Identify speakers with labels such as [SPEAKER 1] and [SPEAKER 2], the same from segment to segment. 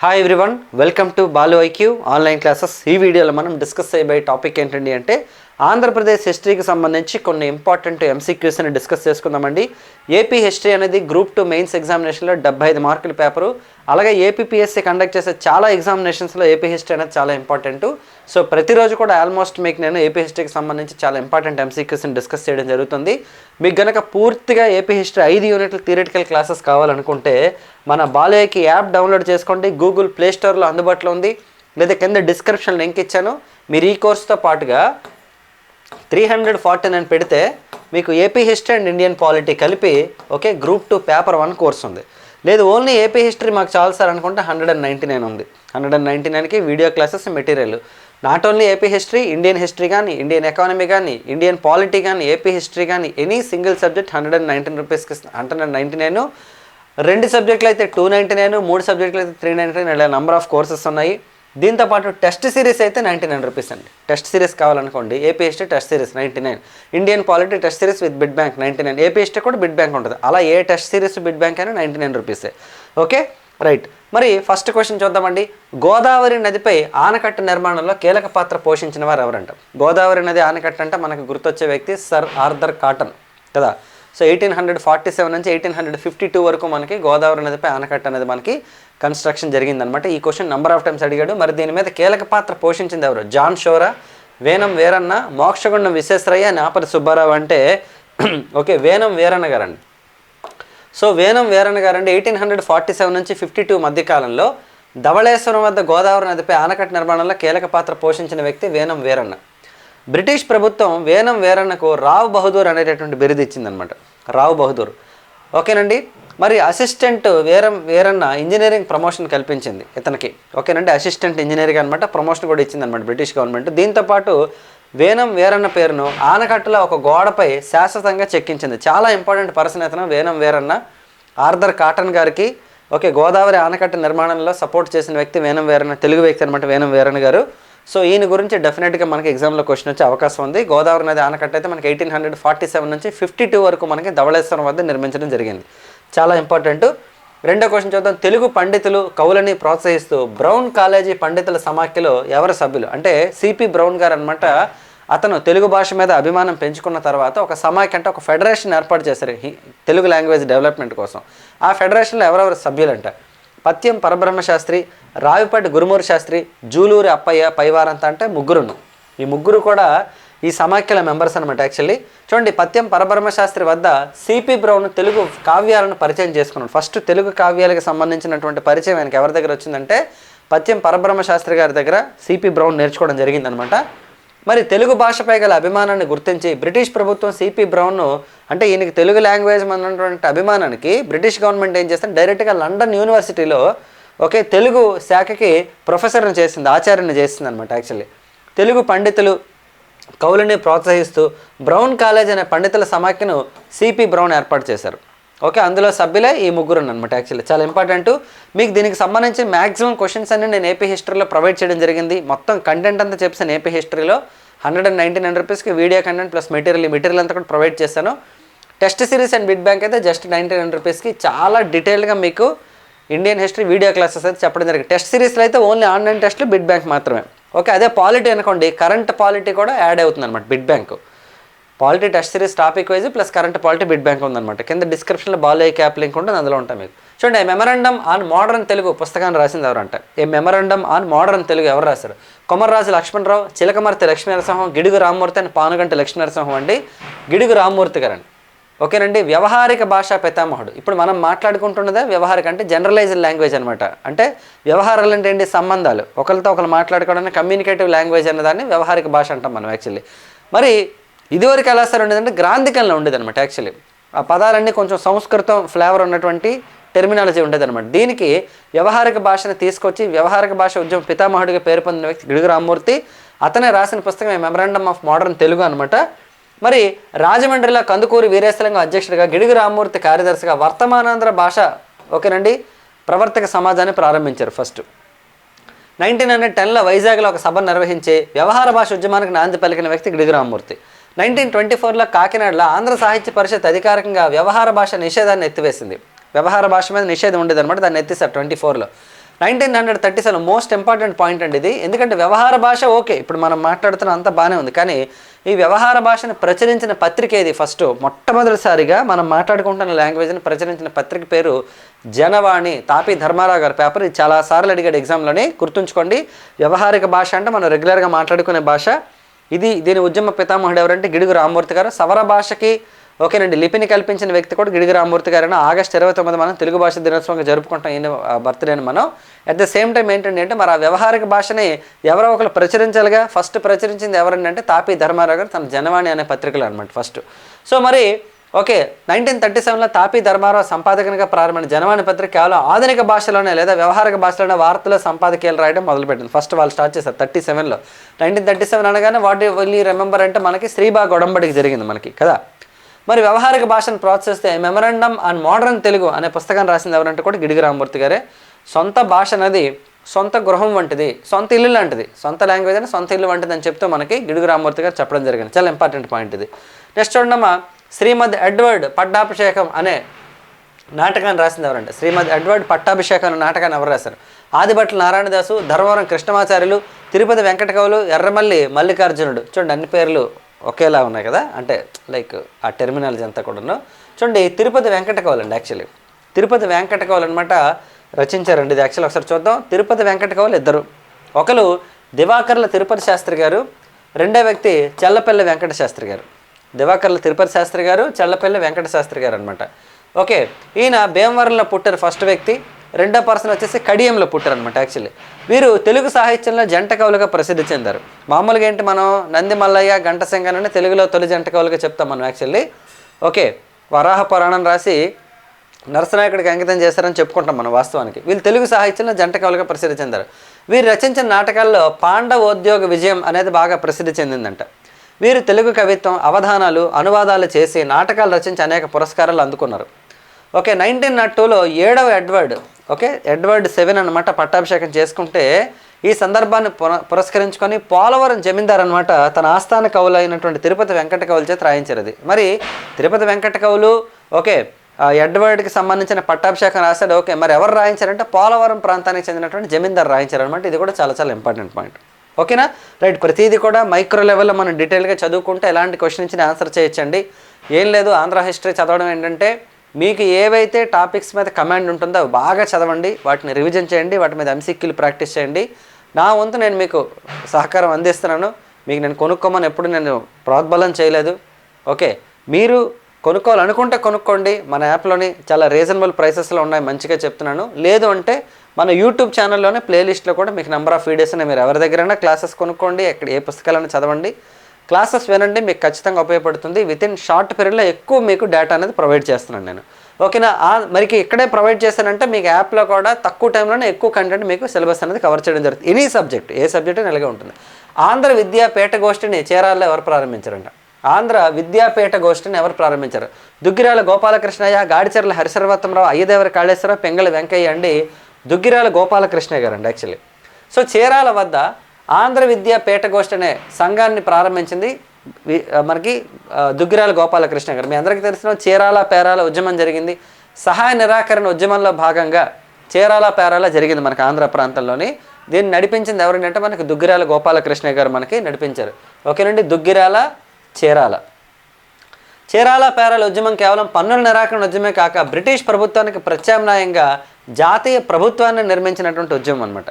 [SPEAKER 1] Hi everyone welcome to Balu IQ online classes ఈ వీడియోలో మనం డిస్కస్ చేయబోయే టాపిక్ ఏంటండి అంటే ఆంధ్రప్రదేశ్ హిస్టరీకి సంబంధించి కొన్ని ఇంపార్టెంట్ ఎంసీక్యూస్ని డిస్కస్ చేసుకుందామండి. ఏపీ హిస్టరీ అనేది గ్రూప్ టూ మెయిన్స్ ఎగ్జామినేషన్లో డెబ్బై ఐదు మార్కుల పేపరు. అలాగే ఏపీపీఎస్సీ కండక్ట్ చేసే చాలా ఎగ్జామినేషన్స్లో ఏపీ హిస్టరీ అనేది చాలా ఇంపార్టెంట్. సో ప్రతిరోజు కూడా ఆల్మోస్ట్ మీకు నేను ఏపీ హిస్టరీకి సంబంధించి చాలా ఇంపార్టెంట్ ఎంసీక్యూస్ని డిస్కస్ చేయడం జరుగుతుంది. మీకు గనక పూర్తిగా ఏపీ హిస్టరీ ఐదు యూనిట్ల థియరిటికల్ క్లాసెస్ కావాలనుకుంటే మన బాలయ్యకి యాప్ డౌన్లోడ్ చేసుకోండి. గూగుల్ ప్లేస్టోర్లో అందుబాటులో ఉంది. లేదా కింద డిస్క్రిప్షన్ లింక్ ఇచ్చాను. మీరు ఈ కోర్సుతో పాటుగా త్రీ హండ్రెడ్ ఫార్టీ నైన్ పెడితే మీకు AP history and Indian polity కలిపి okay group two paper one course ఉంది. లేదు ఓన్లీ ఏపీ హిస్టరీ మాకు చాలు సార్ అనుకుంటే హండ్రెడ్ అండ్ నైంటీ నైన్ ఉంది హండ్రెడ్ అండ్ నైంటీ నైన్కి video classes material not only AP history Indian history కానీ Indian economy కానీ ఇండియన్ పాలిటీ కానీ ఏపీ హిస్టరీ కానీ any single subject hundred and nineteen రూపీస్కి హండ్రెడ్ అండ్ నైంటీ నైన్ రెండు సబ్జెక్టులు అయితే టూ నైంటీ నైన్ మూడు సబ్జెక్టులు అయితే త్రీ నైంటీ నైన్ ఇలా నెంబర్ ఆఫ్ కోర్సెస్ ఉన్నాయి. దీంతో పాటు టెస్ట్ సిరీస్ అయితే నైంటీ నైన్ రూపీస్ అండి. Test series కావాలనుకోండి APST test series ninety nine. Indian polity test series with bit bank ninety nine. APST కూడా బిడ్ బ్యాంక్ ఉంటుంది. అలా ఏ టెస్ట్ సిరీస్ బిడ్ బ్యాంక్ అయినా నైంటీ నైన్ రూపీసే. ఓకే? రైట్. మరి first question చూద్దామండి. గోదావరి నదిపై ఆనకట్ట నిర్మాణంలో కీలక పాత్ర పోషించిన వారు ఎవరంట? గోదావరి నది ఆనకట్ట అంటే మనకు గుర్తొచ్చే వ్యక్తి సర్ ఆర్థర్ కాటన్ కదా? So eighteen hundred forty seven నుంచి ఎయిటీన్ హండ్రెడ్ ఫిఫ్టీ టూ వరకు మనకి గోదావరి నదిపై ఆనకట్ట అనేది మనకి కన్స్ట్రక్షన్ జరిగిందనమాట ఈ క్వశ్చన్ నెంబర్ ఆఫ్ టైమ్స్ అడిగాడు. మరి దీని మీద కీలక పాత్ర పోషించింది ఎవరు? జాన్ షోరా వేనం వీరన్న మోక్షగుండం విశ్వేశ్వరయ్య నాపరి సుబ్బారావు అంటే ఓకే వేనం వీరన్న గారండి. సో వేనం వీరన్న గారండి ఎయిటీన్ హండ్రెడ్ ఫార్టీ సెవెన్ నుంచి ఫిఫ్టీ టూ మధ్యకాలంలో ధవళేశ్వరం వద్ద గోదావరి నదిపై ఆనకట్ట నిర్మాణంలో కీలక పాత్ర పోషించిన వ్యక్తి వేనం వీరన్న. బ్రిటిష్ ప్రభుత్వం వేనం వీరన్నకు రావ్ బహదూర్ అనేటటువంటి బిరుదు ఇచ్చిందనమాట రావ్ బహదూర్. ఓకేనండి? మరి అసిస్టెంట్ వీరం వీరన్న ఇంజనీరింగ్ ప్రమోషన్ కల్పించింది ఇతనికి. ఓకేనండి? అసిస్టెంట్ ఇంజనీరింగ్ అనమాట ప్రమోషన్ కూడా ఇచ్చిందనమాట బ్రిటిష్ గవర్నమెంట్. దీంతోపాటు వేనం వీరన్న పేరును ఆనకట్టలో ఒక గోడపై శాశ్వతంగా చెక్కించింది. చాలా ఇంపార్టెంట్ పర్సన్ ఇతను వేనం వీరన్న ఆర్థర్ కాటన్ గారికి. ఓకే గోదావరి ఆనకట్ట నిర్మాణంలో సపోర్ట్ చేసిన వ్యక్తి వేనం వీరన్న తెలుగు వ్యక్తి అనమాట వేనం వీరన్న గారు. సో ఈయన గురించి డెఫినెట్గా మనకి ఎగ్జామ్లో క్వశ్చన్ వచ్చే అవకాశం ఉంది. గోదావరి నది ఆనకట్ట అయితే మనకి ఎయిటీన్ హండ్రెడ్ ఫార్టీ సెవెన్ నుంచి ఫిఫ్టీ టూ వరకు మనకి ధవళేశ్వరం వద్ద నిర్మించడం జరిగింది. చాలా ఇంపార్టెంట్ రెండో క్వశ్చన్ చూద్దాం. తెలుగు పండితులు కవులని ప్రోత్సహిస్తూ బ్రౌన్ కాలేజీ పండితుల సమాఖ్యలో ఎవరు సభ్యులు? అంటే సిపి బ్రౌన్ గారు అనమాట అతను తెలుగు భాష మీద అభిమానం పెంచుకున్న తర్వాత ఒక సమాఖ్య అంటే ఒక ఫెడరేషన్ ఏర్పాటు చేశారు. తెలుగు లాంగ్వేజ్ డెవలప్మెంట్ కోసం. ఆ ఫెడరేషన్లో ఎవరెవరు సభ్యులంట? పత్యం పరబ్రహ్మ శాస్త్రి రావిపాటి గురుమూరి శాస్త్రి జూలూరి అప్పయ్య పైవారంత అంటే ముగ్గురును. ఈ ముగ్గురు కూడా ఈ సమాఖ్యల మెంబర్స్ అనమాట యాక్చువల్లీ చూడండి పత్యం పరబ్రహ్మ శాస్త్రి వద్ద సిపి బ్రౌన్ తెలుగు కావ్యాలను పరిచయం చేసుకున్నాడు. ఫస్ట్ తెలుగు కావ్యాలకు సంబంధించినటువంటి పరిచయం ఆయనకి ఎవరి దగ్గర వచ్చిందంటే పత్యం పరబ్రహ్మ శాస్త్రి గారి దగ్గర సిపి బ్రౌన్ నేర్చుకోవడం జరిగిందనమాట మరి తెలుగు భాషపై గల అభిమానాన్ని గుర్తించి బ్రిటిష్ ప్రభుత్వం సిపి బ్రౌన్ను అంటే ఈయనకి తెలుగు లాంగ్వేజ్ అన్నటువంటి అభిమానానికి బ్రిటిష్ గవర్నమెంట్ ఏం చేస్తుంది? డైరెక్ట్గా లండన్ యూనివర్సిటీలో ఒకే తెలుగు శాఖకి ప్రొఫెసర్ని చేసింది ఆచార్యని చేసింది అనమాట యాక్చువల్లీ. తెలుగు పండితులు కవులని ప్రోత్సహిస్తూ బ్రౌన్ కాలేజ్ అనే పండితుల సమాఖ్యను సిపి బ్రౌన్ ఏర్పాటు చేశారు. ఓకే అందులో సభ్యులే ఈ ముగ్గురు అనమాట యాక్చువల్లీ చాలా ఇంపార్టెంట్. మీకు దీనికి సంబంధించి మ్యాక్సిమం క్వశ్చన్స్ అన్ని నేను ఏపీ హిస్టరీలో ప్రొవైడ్ చేయడం జరిగింది. మొత్తం కంటెంట్ అంతా చెప్పాను ఏపీ హిస్టరీలో హండ్రెడ్ అండ్ నైంటీ నైన్ రూపీస్కి video content plus material material అంతా కూడా ప్రొవైడ్ చేశాను. Test series and bit bank అయితే జస్ట్ నైంటీ నైన్ రూపీస్కి చాలా డీటెయిల్గా మీకు ఇండియన్ హిస్టరీ వీడియో క్లాసెస్ అయితే చెప్పడం జరిగింది. టెస్ట్ సిరీస్లో అయితే ఓన్లీ ఆన్లైన్ టెస్ట్లు బిడ్ బ్యాంక్ మాత్రమే. ఓకే అదే పాలిటీ అనుకోండి. కరెంట్ పాలిటీ కూడా యాడ్ అవుతుంది అనమాట bit bank polity touch series topic wise plus current polity bit bank ఉందన్నమాట. కింద డిస్క్రిప్షన్లో బాలయ్య క్యాప్ లింక్ ఉంటుంది అందులో ఉంటాం మీకు. చూడండి మెమరాండమ్ ఆన్ మోడర్న్ తెలుగు పుస్తకాన్ని రాసింది ఎవరంట? A memorandum on modern Telugu ఎవరు రాశారు? కొమర్రాజు లక్ష్మణరావు చిలకమర్తి లక్ష్మీ నరసింహం గిడుగు రామ్మూర్తి అని పానుగంటి లక్ష్మీ నరసింహం అండి. గిడుగు రామ్మూర్తి గారండి. ఓకేనండి వ్యవహారిక భాషా పితామహుడు ఇప్పుడు మనం మాట్లాడుకుంటున్నదే వ్యవహారిక అంటే జనరలైజ్డ్ లాంగ్వేజ్ అనమాట అంటే వ్యవహారాలు అంటే ఏంటి? సంబంధాలు. ఒకరితో ఒకరు మాట్లాడుకోవడానికి కమ్యూనికేటివ్ లాంగ్వేజ్ అనే దాన్ని వ్యవహారిక భాష అంటాం మనం యాక్చువల్లీ మరి ఇదివరకు ఎలా సార్ ఉండేదంటే గ్రాంధికంలో ఉండేది అనమాట యాక్చువల్లీ ఆ పదాలన్నీ కొంచెం సంస్కృతం ఫ్లేవర్ ఉన్నటువంటి టెర్మినాలజీ ఉండేదన్నమాట. దీనికి వ్యవహారిక భాషను తీసుకొచ్చి వ్యవహారిక భాష ఉద్యమం పితామహుడిగా పేరు పొందిన వ్యక్తి గిడుగు రామ్మూర్తి అతనే రాసిన పుస్తకం మెమరాండమ్ ఆఫ్ మోడర్న్ తెలుగు అనమాట మరి రాజమండ్రిలో కందుకూరి వీరేశలింగం అధ్యక్షుడిగా గిడుగు రామ్మూర్తి కార్యదర్శిగా వర్తమానాంధ్ర భాష ఓకేనండి? ప్రవర్తక సమాజాన్ని ప్రారంభించారు ఫస్ట్ నైన్టీన్ హండ్రెడ్ టెన్లో వైజాగ్లో ఒక సభ నిర్వహించి వ్యవహార భాష ఉద్యమానికి నాంది పలికిన వ్యక్తి గిడుగు రామ్మూర్తి. నైన్టీన్ ట్వంటీ ఫోర్లో కాకినాడలో ఆంధ్ర సాహిత్య పరిషత్ అధికారికంగా వ్యవహార భాష నిషేధాన్ని ఎత్తివేసింది. వ్యవహార భాష మీద నిషేధం ఉండేది అనమాట దాన్ని ఎత్తిసారు ట్వంటీ ఫోర్లో. Nineteen hundred thirty seven most important point అండి ఇది. ఎందుకంటే వ్యవహార భాష ఓకే ఇప్పుడు మనం మాట్లాడుతున్న అంత బాగానే ఉంది కానీ ఈ వ్యవహార భాషను ప్రచురించిన పత్రిక ఏది? ఫస్ట్ మొట్టమొదటిసారిగా మనం మాట్లాడుకుంటున్న లాంగ్వేజ్ని ప్రచురించిన పత్రిక పేరు జనవాణి తాపి ధర్మారావు గారి పేపర్. ఇది చాలా సార్లు అడిగాడు ఎగ్జామ్లోనే గుర్తుంచుకోండి వ్యవహారిక భాష అంటే మనం రెగ్యులర్గా మాట్లాడుకునే భాష. ఇది దీని ఉద్యమ పితామహుడు ఎవరంటే గిడుగు రామ్మూర్తి గారు. సవర భాషకి ఓకేనండి లిపిని కల్పించిన వ్యక్తి కూడా గిడిగి రామ్మూర్తి గారని ఆగస్ట్ ఇరవై తొమ్మిది మనం తెలుగు భాష దినోత్సవంగా జరుపుకుంటాం ఈయన బర్త్డేని మనం. అట్ ద సేమ్ టైం ఏంటంటే అంటే మరి ఆ వ్యవహారిక భాషని ఎవరో ఒకరు ప్రచురించాలిగా. ఫస్ట్ ప్రచురించింది ఎవరండి అంటే తాపి ధర్మారావు గారు తన జనవాణి అనే పత్రికలు అనమాట ఫస్ట్ సో మరి ఓకే నైన్టీన్ థర్టీ సెవెన్లో తాపి ధర్మారావు సంపాదకునిగా ప్రారంభమైన జనవాణి పత్రిక కేవలం ఆధునిక భాషలోనే లేదా వ్యవహారిక భాషలోనే వార్తల సంపాదకీయాలు రాయడం మొదలుపెట్టింది. ఫస్ట్ వాళ్ళు స్టార్ట్ చేశారు థర్టీ సెవెన్లో నైన్టీన్ థర్టీ సెవెన్ అనగానే వాట్ విల్ రిమెంబర్ అంటే మనకి శ్రీబా గొడంబడికి జరిగింది మనకి కదా? మరి వ్యవహారిక భాషను ప్రోత్సహిస్తే మెమరాండమ్ అండ్ మోడర్న్ తెలుగు అనే పుస్తకాన్ని రాసింది ఎవరంటే కూడా గిడిగి రామమూర్తి గారే. సొంత భాష అనేది సొంత గృహం వంటిది సొంత ఇల్లు లాంటిది. సొంత లాంగ్వేజ్ అని సొంత ఇల్లు వంటిది అని చెప్తూ మనకి గిడుగు రామమూర్తి గారు చెప్పడం జరిగింది. చాలా ఇంపార్టెంట్ పాయింట్ ఇది. నెక్స్ట్ చూడమ్మా శ్రీమద్ ఎడ్వర్డ్ పట్టాభిషేకం అనే నాటకాన్ని రాసింది ఎవరంటే? శ్రీమద్ ఎడ్వర్డ్ పట్టాభిషేకం అనే నాటకాన్ని ఎవరు రాశారు? ఆదిభట్ల నారాయణదాసు ధర్మవరం కృష్ణమాచార్యులు తిరుపతి వెంకటకవులు ఎర్రమల్లి మల్లికార్జునుడు. చూడండి అన్ని పేర్లు ఒకేలా ఉన్నాయి కదా? అంటే లైక్ ఆ టెర్మినాలజీ అంతా కూడాను. చూడండి తిరుపతి వెంకటకవులు అండి యాక్చువల్లీ తిరుపతి వెంకటకవులు అనమాట రచించారండి ఇది. యాక్చువల్లీ ఒకసారి చూద్దాం. తిరుపతి వెంకటకవులు ఇద్దరు. ఒకరు దివాకర్ల తిరుపతి శాస్త్రి గారు రెండో వ్యక్తి చెల్లపల్లి వెంకట శాస్త్రి గారు. దివాకర్ల తిరుపతి శాస్త్రి గారు చెల్లపల్లి వెంకట శాస్త్రి గారు అనమాట ఓకే ఈయన భీమవరంలో పుట్టారు ఫస్ట్ వ్యక్తి. రెండో పర్సన్ వచ్చేసి కడియంలో పుట్టారు అనమాట యాక్చువల్లీ వీరు తెలుగు సాహిత్యంలో జంట కవులుగా ప్రసిద్ధి చెందారు. మామూలుగా ఏంటి మనం నంది మల్లయ్య ఘంటసింగనని అని తెలుగులో తొలి జంట కవులుగా చెప్తాం మనం యాక్చువల్లీ ఓకే వరాహ పురాణం రాసి నరసనాయకుడికి అంకితం చేశారని చెప్పుకుంటాం మనం వాస్తవానికి. వీళ్ళు తెలుగు సాహిత్యంలో జంట కవులుగా ప్రసిద్ధి చెందారు. వీరు రచించిన నాటకాల్లో పాండవోద్యోగ విజయం అనేది బాగా ప్రసిద్ధి చెందిందంట. వీరు తెలుగు కవిత్వం అవధానాలు అనువాదాలు చేసి నాటకాలు రచించి అనేక పురస్కారాలు అందుకున్నారు. ఓకే నైన్టీన్ నాట్ టూలో ఏడవ ఎడ్వర్డ్ ఓకే ఎడ్వర్డ్ సెవెన్ అనమాట పట్టాభిషేకం చేసుకుంటే ఈ సందర్భాన్ని పురస్కరించుకొని పోలవరం జమీందార్ అనమాట తన ఆస్థాన కవులు అయినటువంటి తిరుపతి వెంకట కవులు చేత రాయించారు అది మరి తిరుపతి వెంకట కవులు ఓకే ఎడ్వర్డ్కి సంబంధించిన పట్టాభిషేకం రాశాడు ఓకే మరి ఎవరు రాయించారంటే పోలవరం ప్రాంతానికి చెందినటువంటి జమీందార్ రాయించారు అనమాట ఇది కూడా చాలా చాలా ఇంపార్టెంట్ పాయింట్. ఓకేనా? రైట్ ప్రతిదీ కూడా మైక్రో లెవెల్లో మనం డీటెయిల్గా చదువుకుంటే ఎలాంటి క్వశ్చన్ ఇచ్చిన ఆన్సర్ చేయొచ్చండి. ఏం లేదు ఆంధ్ర హిస్టరీ చదవడం ఏంటంటే మీకు ఏవైతే టాపిక్స్ మీద కమాండ్ ఉంటుందో అవి బాగా చదవండి వాటిని రివిజన్ చేయండి వాటి మీద ఎంసీక్యూలు ప్రాక్టీస్ చేయండి. నా వంతు నేను మీకు సహకారం అందిస్తున్నాను. మీకు నేను కొనుక్కోమని ఎప్పుడు నేను ప్రోద్బలం చేయలేదు. ఓకే మీరు కొనుక్కోవాలనుకుంటే కొనుక్కోండి. మన యాప్లోని చాలా రీజనబుల్ ప్రైసెస్లో ఉన్నాయి. మంచిగా చెప్తున్నాను. లేదు అంటే మన యూట్యూబ్ ఛానల్లోనే ప్లేలిస్ట్లో కూడా మీకు నెంబర్ ఆఫ్ వీడియోస్ ఉన్నాయి. మీరు ఎవరి దగ్గరైనా క్లాసెస్ కొనుక్కోండి. ఎక్కడ ఏ పుస్తకాలను చదవండి. క్లాసెస్ వినండి. మీకు ఖచ్చితంగా ఉపయోగపడుతుంది. విత్ ఇన్ షార్ట్ పీరియడ్లో ఎక్కువ మీకు డేటా అనేది ప్రొవైడ్ చేస్తున్నాను నేను. ఓకేనా? మరికి ఇక్కడే ప్రొవైడ్ చేశానంటే మీకు యాప్లో కూడా తక్కువ టైంలోనే ఎక్కువ కంటెంట్ మీకు సిలబస్ అనేది కవర్ చేయడం జరుగుతుంది. ఎనీ సబ్జెక్ట్ ఏ సబ్జెక్ట్ నిలగా ఉంటుంది. ఆంధ్ర విద్యాపీఠ గోష్ఠిని చీరాల్లో ఎవరు ప్రారంభించారంట? ఆంధ్ర విద్యాపీఠ గోష్ఠిని ఎవరు ప్రారంభించారు? దుగ్గిరాల గోపాలకృష్ణయ్య గాడిచెర్ల హరిసర్వత్తంరావు అయ్యదేవర కాళేశ్వరరావు పెంగళ వెంకయ్య అండి దుగ్గిరాల గోపాలకృష్ణయ్య గారు అండి యాక్చువల్లీ సో చీరాల వద్ద ఆంధ్ర విద్యా గోష్ఠి అనే సంఘాన్ని ప్రారంభించింది మనకి దుగ్గిరాల గోపాలకృష్ణ గారు. మీ అందరికీ తెలిసిన చీరాల పేరాల ఉద్యమం జరిగింది. సహాయ నిరాకరణ ఉద్యమంలో భాగంగా చీరాల పేరాల జరిగింది మనకి ఆంధ్ర ప్రాంతంలోని. దీన్ని నడిపించింది ఎవరంటే మనకి దుగ్గిరాల గోపాలకృష్ణ గారు మనకి నడిపించారు. ఓకేనండి దుగ్గిరాల చీరాల. చీరాల పేరాల ఉద్యమం కేవలం పన్నుల నిరాకరణ ఉద్యమే కాక బ్రిటిష్ ప్రభుత్వానికి ప్రత్యామ్నాయంగా జాతీయ ప్రభుత్వాన్ని నిర్మించినటువంటి ఉద్యమం అనమాట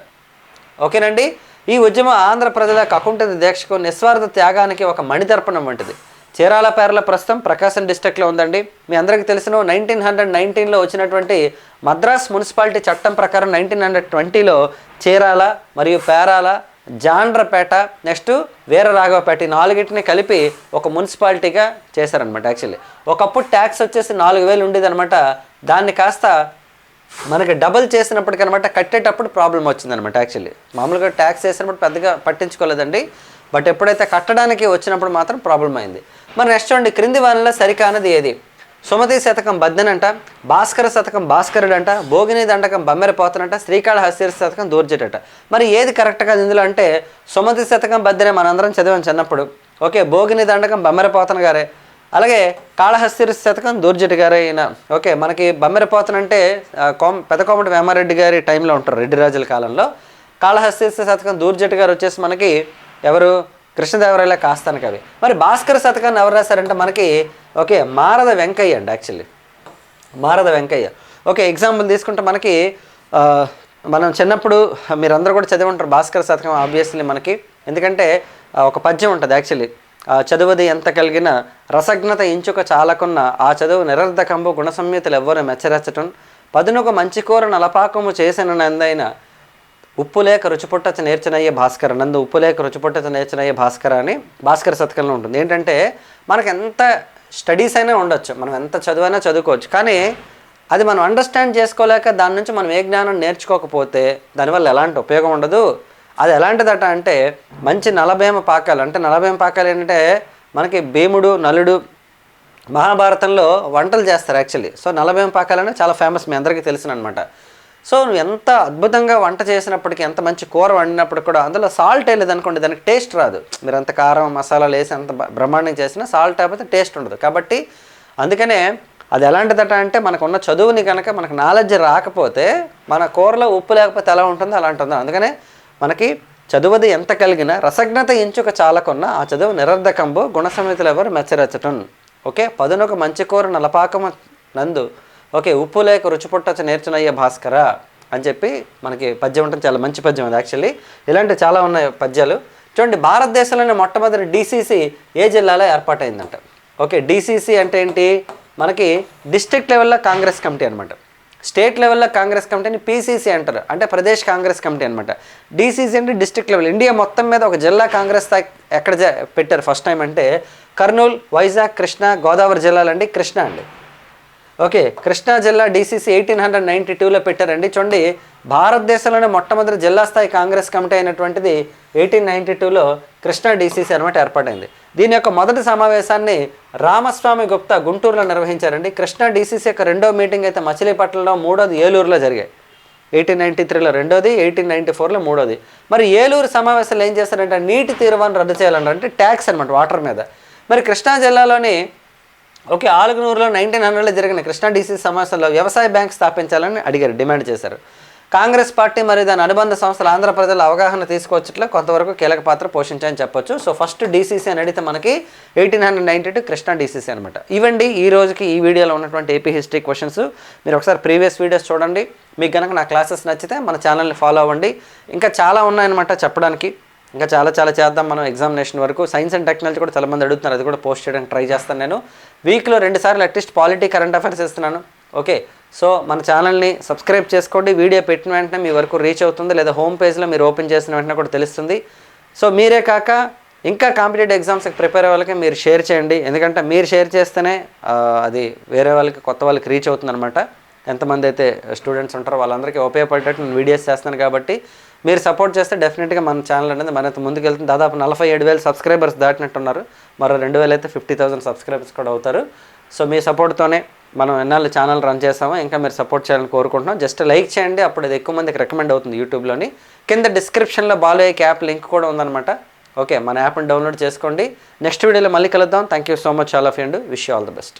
[SPEAKER 1] ఓకేనండి? ఈ ఉద్యమం ఆంధ్ర ప్రజల కకుంటది దీక్షకు నిస్వార్థ త్యాగానికి ఒక మణిదర్పణం వంటిది. చీరాల పేర్ల ప్రస్తుతం ప్రకాశం డిస్ట్రిక్ట్లో ఉందండి. మీ అందరికీ తెలిసిన నైన్టీన్ హండ్రెడ్ నైన్టీన్లో వచ్చినటువంటి మద్రాస్ మున్సిపాలిటీ చట్టం ప్రకారం నైన్టీన్ హండ్రెడ్ ట్వంటీలో చీరాల మరియు పేరాల జాండ్రపేట నెక్స్ట్ వీరరాఘవపేట ఈ నాలుగింటిని కలిపి ఒక మున్సిపాలిటీగా చేశారనమాట యాక్చువల్లీ ఒకప్పుడు ట్యాక్స్ వచ్చేసి నాలుగు వేలు ఉండేదన్నమాట. దాన్ని కాస్త మనకి డబుల్ చేసినప్పటికనమాట కట్టేటప్పుడు ప్రాబ్లం వచ్చిందనమాట యాక్చువల్లీ మామూలుగా ట్యాక్స్ వేసినప్పుడు పెద్దగా పట్టించుకోలేదండి. బట్ ఎప్పుడైతే కట్టడానికి వచ్చినప్పుడు మాత్రం ప్రాబ్లం అయింది. మరి నెక్స్ట్ చూడండి క్రింది వానలో సరికానది ఏది? సుమతి శతకం బద్దనంట భాస్కర శతకం భాస్కరుడంట భోగిని దండకం బమ్మెరపోతనంట శ్రీకాళహస్తి శతకం దూర్జటట మరి ఏది కరెక్ట్గా ఇందులో అంటే సుమతి శతకం బద్దెనే మనందరం చదివాం చిన్నప్పుడు. ఓకే భోగిని దండకం బమ్మెరపోతన గారే. అలాగే కాళహస్తి శతకం దూర్జటి గారే అయిన ఓకే మనకి బమ్మెరపోతన అంటే కోమ పెదకోమటి వేమారెడ్డి గారి టైంలో ఉంటారు రెడ్డి రాజుల కాలంలో. కాళహస్తి శతకం దూర్జటి గారు వచ్చేసి మనకి ఎవరు? కృష్ణదేవరాయల కాస్తాను కవి మరి భాస్కర శతకాన్ని ఎవరు రాశారంటే మనకి ఓకే మారద వెంకయ్య అండి actually Marada Venkayya. Okay example తీసుకుంటే మనకి మనం చిన్నప్పుడు మీరందరూ కూడా చదివి ఉంటారు భాస్కర శతకం ఆబ్వియస్లీ మనకి. ఎందుకంటే ఒక పద్యం ఉంటుంది యాక్చువల్లీ చదువది ఎంత కలిగిన రసజ్ఞత ఇంచుక చాలకున్న ఆ చదువు నిరర్ధకంబు గుణ సంహితలు ఎవ్వరూ మెచ్చరెచ్చటం. పదునొక మంచి కూర నలపాకము చేసిన నందైన ఉప్పు లేక రుచిపుట్టచ నేర్చనయ్యే భాస్కర్ నందు ఉప్పు లేక రుచిపుట్టచ నేర్చనయ్యే భాస్కర్ అని భాస్కర్ శతకంలో ఉంటుంది. ఏంటంటే మనకు ఎంత స్టడీస్ అయినా ఉండొచ్చు మనం ఎంత చదువైనా చదువుకోవచ్చు. కానీ అది మనం అండర్స్టాండ్ చేసుకోలేక దాని నుంచి మనం ఏ జ్ఞానం నేర్చుకోకపోతే దానివల్ల ఎలాంటి ఉపయోగం ఉండదు. అది ఎలాంటిదట అంటే మంచి నలభేమ పాకాలు. అంటే నలభేమ పాకాలు ఏంటంటే మనకి భీముడు నలుడు మహాభారతంలో వంటలు చేస్తారు యాక్చువల్లీ సో నలభేమ పాకాలనే చాలా ఫేమస్ మీ అందరికీ తెలిసిన అనమాట సో నువ్వు ఎంత అద్భుతంగా వంట చేసినప్పటికీ ఎంత మంచి కూర వండినప్పుడు కూడా అందులో సాల్ట్ వేయలేదు అనుకోండి దానికి టేస్ట్ రాదు. మీరు అంత కారం మసాలాలు వేసి అంత బ్రహ్మాండంగా చేసినా సాల్ట్ అయిపోతే టేస్ట్ ఉండదు. కాబట్టి అందుకనే అది ఎలాంటిదట అంటే మనకున్న చదువుని కనుక మనకు నాలెడ్జ్ రాకపోతే మన కూరలో ఉప్పు లేకపోతే ఎలా ఉంటుందో అలా ఉంటుందో అందుకనే మనకి చదువుది ఎంత కలిగిన రసజ్ఞత ఎంచుక చాలకున్న ఆ చదువు నిరర్ధకంబు గుణ సమితులు ఎవరు మెచ్చరచటం ఓకే? పదునొక మంచి కూర నలపాకము నందు ఓకే ఉప్పు లేక రుచి పుట్టచ్చ నేర్చునయ్యే భాస్కర అని చెప్పి మనకి పద్యం ఉంటుంది చాలా మంచి పద్యం అది యాక్చువల్లీ ఇలాంటి చాలా ఉన్నాయి పద్యాలు. చూడండి భారతదేశంలోనే మొట్టమొదటి డీసీసీ ఏ జిల్లాలో ఏర్పాటైందంట? ఓకే డీసీసీ అంటే ఏంటి? మనకి డిస్ట్రిక్ట్ లెవెల్లో కాంగ్రెస్ కమిటీ అనమాట స్టేట్ లెవెల్లో కాంగ్రెస్ కమిటీని పీసీసీ అంటారు. అంటే ప్రదేశ్ కాంగ్రెస్ కమిటీ అనమాట డీసీసీ అంటే డిస్ట్రిక్ట్ లెవెల్ ఇండియా మొత్తం మీద ఒక జిల్లా కాంగ్రెస్ స్థాయి ఎక్కడ పెట్టారు ఫస్ట్ టైం అంటే కర్నూలు వైజాగ్ కృష్ణా గోదావరి జిల్లాలండి. కృష్ణా అండి. ఓకే కృష్ణా జిల్లా డీసీసీ ఎయిటీన్ హండ్రెడ్ నైంటీ టూలో పెట్టారండి. చూడండి భారతదేశంలోనే మొట్టమొదటి జిల్లా స్థాయి కాంగ్రెస్ కమిటీ అయినటువంటిది ఎయిటీన్ నైంటీ టూలో కృష్ణా డీసీసీ అనమాట ఏర్పాటైంది దీని యొక్క మొదటి సమావేశాన్ని రామస్వామి గుప్తా గుంటూరులో నిర్వహించారండి. కృష్ణా డీసీసీ యొక్క రెండో మీటింగ్ అయితే మచిలీపట్నంలో మూడోది ఏలూరులో జరిగాయి. ఎయిటీన్ నైంటీ త్రీలో రెండోది ఎయిటీన్ నైంటీ ఫోర్లో మూడోది. మరి ఏలూరు సమావేశాలు ఏం చేస్తారంటే నీటి తీరువాన్ని రద్దు చేయాలన్నారు అంటే ట్యాక్స్ అనమాట వాటర్ మీద. మరి కృష్ణా జిల్లాలోని ఓకే ఆలగనూరులో నైన్టీన్ హండ్రెడ్లో జరిగిన కృష్ణా డీసీ సమావేశంలో వ్యవసాయ బ్యాంక్ స్థాపించాలని అడిగారు డిమాండ్ చేశారు. కాంగ్రెస్ పార్టీ మరియు దాని అనుబంధ సంస్థలు ఆంధ్ర ప్రజల అవగాహన తీసుకొచ్చట్లో కొంతవరకు కీలక పాత్ర పోషించాయని చెప్పొచ్చు. సో ఫస్ట్ డీసీసీ అని అడిగితే మనకి eighteen hundred ninety two Krishna DCC అనమాట ఇవండి ఈ రోజుకి ఈ వీడియోలో ఉన్నటువంటి ఏపీ హిస్టరీ క్వశ్చన్స్ మీరు ఒకసారి ప్రీవియస్ వీడియోస్ చూడండి. మీకు కనుక నా క్లాసెస్ నచ్చితే మన ఛానల్ని ఫాలో అవ్వండి. ఇంకా చాలా ఉన్నాయన్నమాట చెప్పడానికి. ఇంకా చాలా చాలా చేద్దాం మనం ఎగ్జామినేషన్ వరకు. సైన్స్ అండ్ టెక్నాలజీ కూడా చాలా మంది అడుగుతున్నారు. అది కూడా పోస్ట్ చేయడానికి ట్రై చేస్తాను నేను. వీక్లో రెండు సార్లు at least polity current affairs ఇస్తున్నాను ఓకే సో మన ఛానల్ని సబ్స్క్రైబ్ చేసుకోండి. వీడియో పెట్టిన వెంటనే మీ వరకు రీచ్ అవుతుంది. లేదా హోమ్ పేజ్లో మీరు ఓపెన్ చేసిన వెంటనే కూడా తెలుస్తుంది. సో మీరే కాక ఇంకా కాంపిటేటివ్ ఎగ్జామ్స్కి ప్రిపేర్ అయ్యే వాళ్ళకి మీరు షేర్ చేయండి. ఎందుకంటే మీరు షేర్ చేస్తేనే అది వేరే వాళ్ళకి కొత్త వాళ్ళకి రీచ్ అవుతుంది ఎంతమంది అయితే స్టూడెంట్స్ ఉంటారో వాళ్ళందరికీ ఉపయోగపడేటట్టు నేను వీడియోస్ చేస్తాను కాబట్టి మీరు సపోర్ట్ చేస్తే డెఫినెట్గా మన ఛానల్ అనేది మరింత ముందుకు వెళ్తుంది. దాదాపు నలభై ఏడు వేల సబ్స్క్రైబర్స్ దాటినట్టున్నారు. మరో రెండు వేలు అయితే ఫిఫ్టీ థౌసండ్ సబ్స్క్రైబర్స్ కూడా అవుతారు. సో మీ సపోర్ట్తోనే మనం ఎన్నాళ్ళు ఛానల్ రన్ చేస్తామో ఇంకా మీరు సపోర్ట్ చేయాలని కోరుకుంటున్నాం. జస్ట్ లైక్ చేయండి. అప్పుడు అది ఎక్కువ మందికి రికమెండ్ అవుతుంది యూట్యూబ్లోని కింద డిస్క్రిప్షన్లో బాలో యాప్ లింక్ కూడా ఉందన్నమాట. ఓకే మన యాప్ని డౌన్లోడ్ చేసుకోండి. నెక్స్ట్ వీడియోలో మళ్ళీ కలుద్దాం. Thank you so much all of and wish you all the best